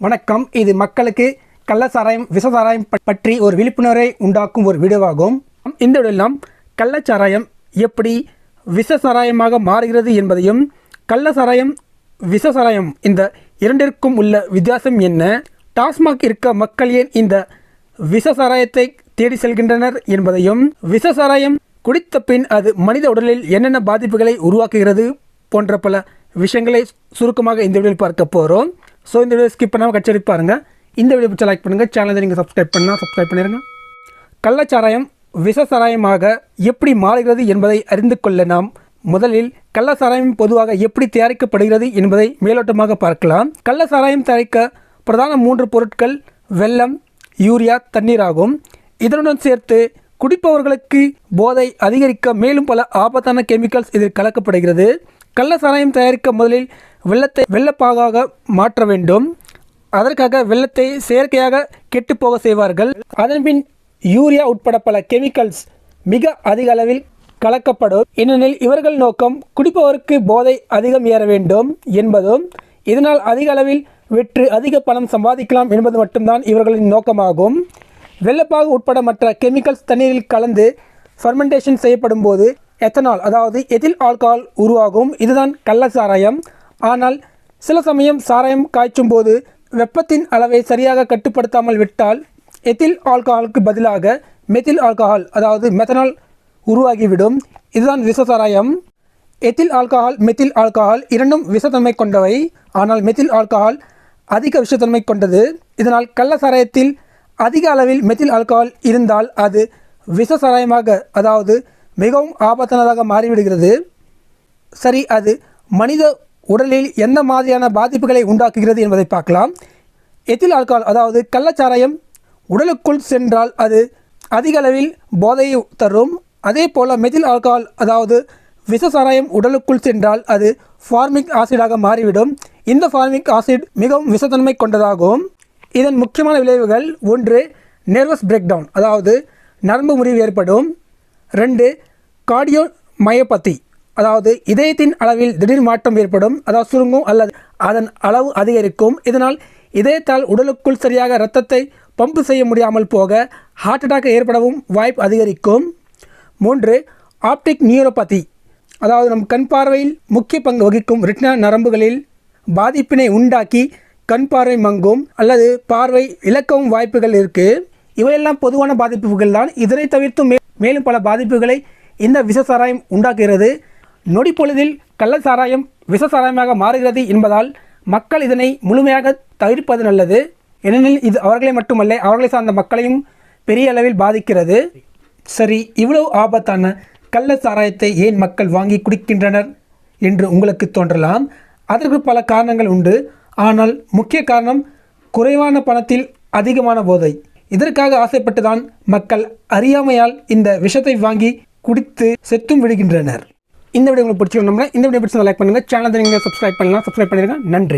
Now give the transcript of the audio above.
வணக்கம். இது மக்களுக்கு கள்ள சாராயம் விஷ சாராயம் பற்றி ஒரு விழிப்புணர்வை உண்டாக்கும் ஒரு வீடியோவாகும். இந்த வீடியோவில் நாம் கள்ளச்சாராயம் எப்படி விஷ சாராயமாக மாறுகிறது என்பதையும் கள்ள சாராயம் விஷ இந்த இரண்டிற்கும் உள்ள வித்தியாசம் என்ன? டாஸ்மாக் இருக்க மக்கள் ஏன் இந்த விஷ சாராயத்தை தேடி செல்கின்றனர் என்பதையும் விஷ சாராயம் குடித்த பின் அது மனித உடலில் என்னென்ன பாதிப்புகளை உருவாக்குகிறது போன்ற பல விஷயங்களை சுருக்கமாக இந்த வீடியோவில் பார்க்க போகிறோம் ஸோ இந்த வீடியோ ஸ்கிப் பண்ணாமல் கட்சி பாருங்க. இந்த வீடியோ பிடிச்ச லைக் பண்ணுங்கள் சேனலை நீங்கள் சப்ஸ்கிரைப் பண்ணால் சப்ஸ்கிரைப் பண்ணிடுங்க கள்ளச்சாராயம் விஷ சாராயமாக எப்படி மாறுகிறது என்பதை அறிந்து கொள்ள நாம் முதலில் கள்ள சாராயம் பொதுவாக எப்படி தயாரிக்கப்படுகிறது என்பதை மேலோட்டமாக பார்க்கலாம். கள்ள சாராயம் தயாரிக்க பிரதான மூன்று பொருட்கள் வெல்லம் யூரியா தண்ணீர் ஆகும். இதனுடன் சேர்த்து குடிப்பவர்களுக்கு போதை அதிகரிக்க மேலும் பல ஆபத்தான கெமிக்கல்ஸ் இதில் கலக்கப்படுகிறது. கள்ள சாராயம் தயாரிக்க முதலில் வெள்ளத்தை வெள்ளப்பாகாக மாற்ற வேண்டும். அதற்காக வெள்ளத்தை செயற்கையாக கெட்டுப்போக செய்வார்கள். அதன்பின் யூரியா உட்பட பல கெமிக்கல்ஸ் மிக அதிக அளவில் கலக்கப்படும். ஏனெனில் இவர்கள் நோக்கம் குடிப்பவருக்கு போதை அதிகம் ஏற வேண்டும் என்பதும் இதனால் அதிக அளவில் வெற்று அதிக பணம் சம்பாதிக்கலாம் என்பது மட்டும்தான் இவர்களின் நோக்கமாகும். வெள்ளப்பாகு உட்பட மற்ற கெமிக்கல்ஸ் தண்ணீரில் கலந்து ஃபர்மெண்டேஷன் செய்யப்படும் போது எத்தனால் அதாவது எதில் ஆல்கஹால் உருவாகும் இதுதான் கள்ள சாராயம் ஆனால் சில சமயம் சாராயம் காய்ச்சும் போது வெப்பத்தின் அளவை சரியாக கட்டுப்படுத்தாமல் விட்டால் எத்தில் ஆல்கஹாலுக்கு பதிலாக மெத்தில் ஆல்கஹால் அதாவது மெத்தனால் உருவாகிவிடும். இதுதான் விஷ சாராயம். எத்தில் ஆல்கஹால் மெத்தில் ஆல்கஹால் இரண்டும் விஷத்தன்மை கொண்டவை. ஆனால் மெத்தில் ஆல்கஹால் அதிக விஷத்தன்மை கொண்டது. இதனால் கள்ள சாராயத்தில் அதிக அளவில் மெத்தில் ஆல்கஹால் இருந்தால் அது விஷ சாராயமாக அதாவது மிகவும் ஆபத்தானதாக மாறிவிடுகிறது. சரி அது மனித உடலில் எந்த மாதிரியான பாதிப்புகளை உண்டாக்குகிறது என்பதை பார்க்கலாம். எத்தில் ஆல்கால் அதாவது கள்ளச்சாராயம் உடலுக்குள் சென்றால் அது அதிக அளவில் போதையை தரும். அதே போல் மெதில் ஆல்கால் அதாவது விஷ சாராயம் உடலுக்குள் சென்றால் அது ஃபார்மிக் ஆசிடாக மாறிவிடும். இந்த ஃபார்மிக் ஆசிட் மிகவும் விஷத்தன்மை கொண்டதாகும். இதன் முக்கியமான விளைவுகள் ஒன்று நெர்வஸ் பிரேக்டவுன் அதாவது நரம்பு முறிவு ஏற்படும். ரெண்டு கார்டியோ மயோபதி அதாவது இதயத்தின் அளவில் திடீர் மாற்றம் ஏற்படும் அதாவது சுருங்கும் அல்லது அதன் அளவு அதிகரிக்கும். இதனால் இதயத்தால் உடலுக்குள் சரியாக இரத்தத்தை பம்பு செய்ய முடியாமல் போக ஹார்ட் அட்டாக் ஏற்படவும் வாய்ப்பு அதிகரிக்கும். மூன்று ஆப்டிக் நியூரோபதி அதாவது நம் கண் பார்வையில் முக்கிய பங்கு வகிக்கும் ரிட்னா நரம்புகளில் பாதிப்பினை உண்டாக்கி கண் பார்வை மங்கும் அல்லது பார்வை இழக்கவும் வாய்ப்புகள் இருக்குது இவையெல்லாம் பொதுவான பாதிப்புகள் தான். இதனை தவிர்த்து மே மேலும் பல பாதிப்புகளை இந்த விஷ சாராயம் உண்டாக்குகிறது. நொடி பொழுதில் கள்ள சாராயம் விஷ சாராயமாக மாறுகிறது என்பதால் மக்கள் இதனை முழுமையாக தவிர்ப்பது நல்லது. ஏனெனில் இது அவர்களை மட்டுமல்ல அவர்களை சார்ந்த மக்களையும் பெரிய அளவில் பாதிக்கிறது. சரி இவ்வளவு ஆபத்தான கள்ள சாராயத்தை ஏன் மக்கள் வாங்கி குடிக்கின்றனர் என்று உங்களுக்கு தோன்றலாம்? அதற்கு பல காரணங்கள் உண்டு. ஆனால் முக்கிய காரணம் குறைவான பணத்தில் அதிகமான போதை. இதற்காக ஆசைப்பட்டுதான் மக்கள் அறியாமையால் இந்த விஷத்தை வாங்கி குடித்து செத்தும் விடுகின்றனர். இந்த வீடியோ உங்களுக்கு பிடிச்சிருந்தோம்னா இந்த வீடியோ பிடிச்சிருந்தா லைக் பண்ணுங்கள் சேனல் நீங்கள் சப்ஸ்கிரைப் பண்ணலாம். சப்ஸ்கிரைப் பண்ணிடுங்க நன்றி.